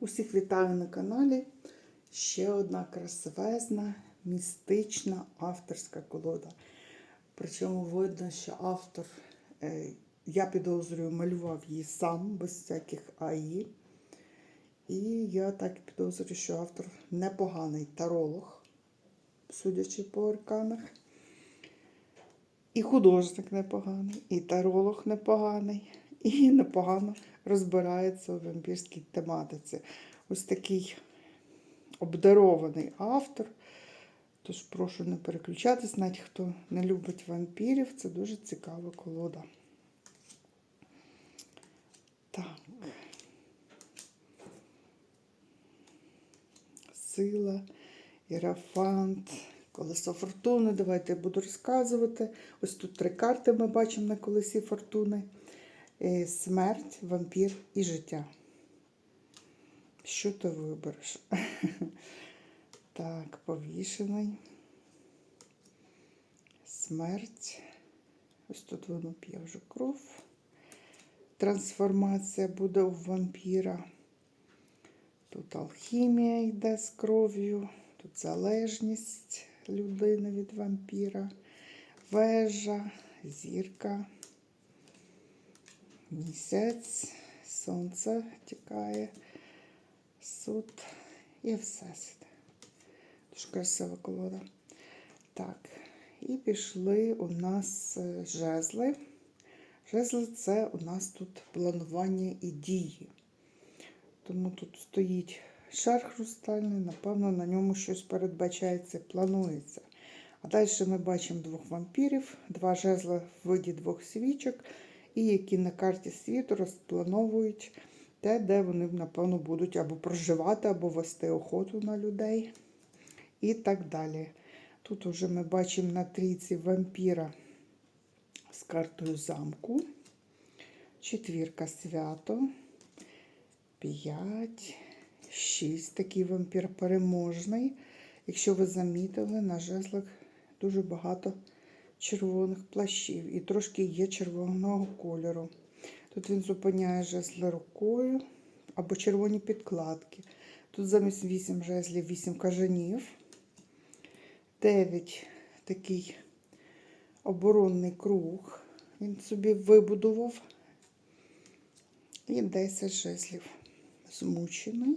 Усіх вітаю на каналі. Ще одна красивезна, містична авторська колода. Причому видно, що автор, е, я підозрюю, малював її сам, без всяких АІ. І я так підозрюю, що автор непоганий таролог, судячи по арканах. І художник непоганий, і таролог непоганий, і непогано розбирається у вампірській тематиці. Ось такий обдарований автор. Тож прошу не переключатись, навіть хто не любить вампірів, це дуже цікава колода. Так. Сила, Ірафант, Колесо фортуни. Давайте я буду розказувати. Ось тут три карти ми бачимо на колесі фортуни: смерть, вампір і життя. Що ти вибереш? Так, повішений. Смерть. Ось тут воно п'є вже кров. Трансформація буде у вампіра. Тут алхімія йде з кров'ю, тут залежність людини від вампіра, вежа, зірка, місяць, сонце тікає, суд і всесвіт. Дуже красива колода. Так, і пішли у нас е, жезли. Жезли це у нас тут планування і дії. Тому тут стоїть шар хрустальний, напевно, на ньому щось передбачається, планується. А далі ми бачимо двох вампірів, два жезла в виді двох свічок, і які на карті світу розплановують те, де вони, напевно, будуть або проживати, або вести охоту на людей. І так далі. Тут вже ми бачимо на трійці вампіра з картою замку, четвірка свято. 5, 6. Такий вампір переможний. Якщо ви замітили, на жезлах дуже багато червоних плащів і трошки є червоного кольору. Тут він зупиняє жезли рукою або червоні підкладки. Тут замість 8 жезлів 8 кажанів. 9 такий оборонний круг. Він собі вибудував. І 10 жезлів змучений.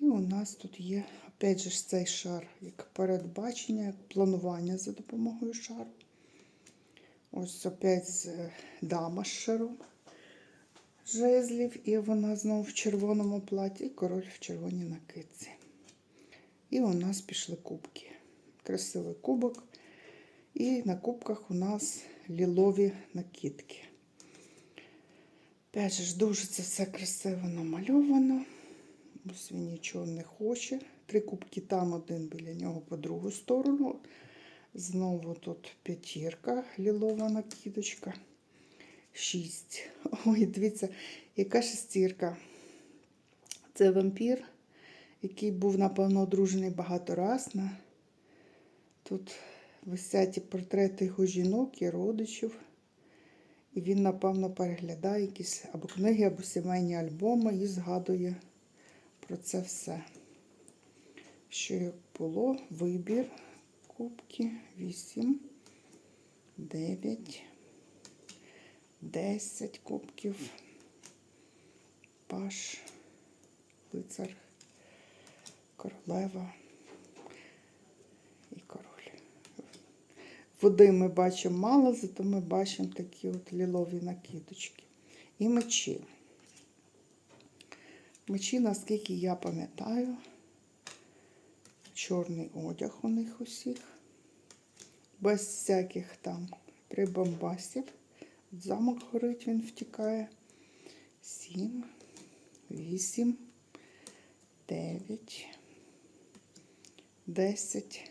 І у нас тут є, опять же, цей шар, як передбачення, як планування за допомогою шару. Ось опять з дама з шару жезлів, і вона знову в червоному платі, і король в червоній накидці. І у нас пішли кубки. Красивий кубок. І на кубках у нас лілові накидки. Опять же, дуже це все красиво намальовано. Ось він нічого не хоче. Три кубки там, один біля нього по другу сторону. Знову тут п'ятірка, лілова накидочка. Шість. Ой, дивіться, яка шестірка. Це вампір, який був, напевно, одружений багато раз. Тут висять портрети його жінок і родичів. І він, напевно, переглядає якісь або книги, або сімейні альбоми і згадує про це все. Що було, вибір, кубки, 8, 9, 10 кубків, паш, лицар, королева і король. Води ми бачимо мало, зато ми бачимо такі от лілові накидочки. І мечі. Мечі, наскільки я пам'ятаю, чорний одяг у них усіх, без всяких там прибамбасів. Замок горить, він втікає. Сім, вісім, дев'ять, десять.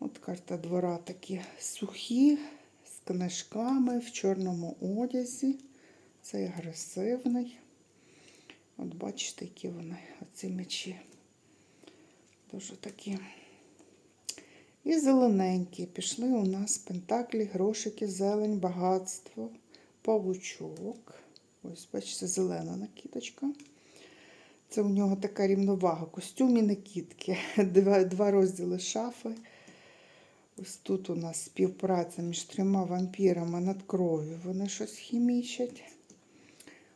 От карта двора такі сухі, з книжками в чорному одязі. Цей агресивний. От бачите, які вони, оці мечі. Дуже такі. І зелененькі. Пішли у нас пентаклі, грошики, зелень, багатство, павучок. Ось, бачите, зелена накидочка. Це у нього така рівновага. Костюм і накидки. Два, два розділи шафи. Ось тут у нас співпраця між трьома вампірами над кров'ю. Вони щось хімічать.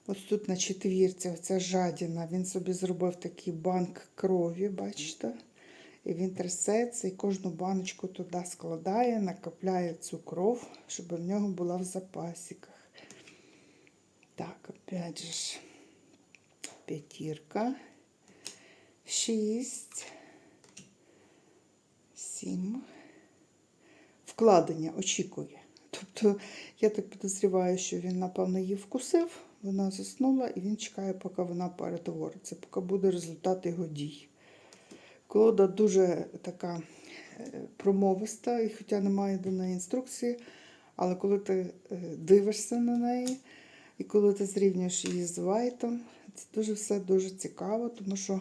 Ось тут на четвірці оця жадіна. Він собі зробив такий банк крові, бачите? І він трясеться і кожну баночку туди складає, накопляє цю кров, щоб в нього була в запасиках. Так, опять же п'ятірка, шість, сім. Вкладення очікує. Тобто, я так підозріваю, що він, напевно, її вкусив, вона заснула, і він чекає, поки вона перетвориться, поки буде результат його дій. Колода дуже така е, промовиста, і хоча немає до неї інструкції, але коли ти е, дивишся на неї, і коли ти зрівнюєш її з Вайтом, це дуже все дуже цікаво, тому що,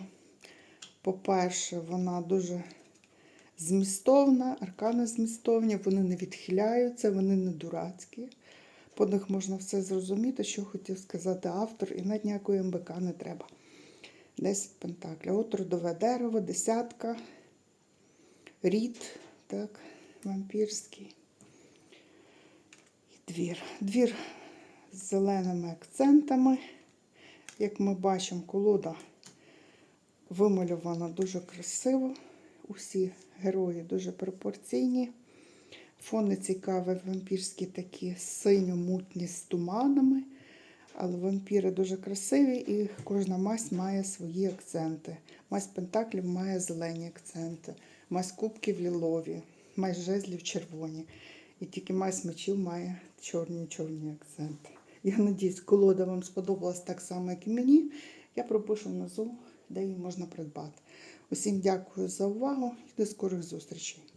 по-перше, вона дуже змістовна, аркани змістовні, вони не відхиляються, вони не дурацькі. По них можна все зрозуміти, що хотів сказати автор, і навіть ніякої МБК не треба. 10 пентаклів. От родове дерево, десятка, рід, так, вампірський. І двір. Двір з зеленими акцентами. Як ми бачимо, колода вимальована дуже красиво. Усі герої дуже пропорційні. Фони цікаві, вампірські такі синьо-мутні з туманами. Але вампіри дуже красиві і кожна масть має свої акценти. Масть пентаклів має зелені акценти, масть кубків лілові, масть жезлів червоні. І тільки масть мечів має чорні-чорні акценти. Я надіюсь, колода вам сподобалась так само, як і мені. Я пропишу внизу, де її можна придбати. Усім дякую за увагу і до скорих зустрічей.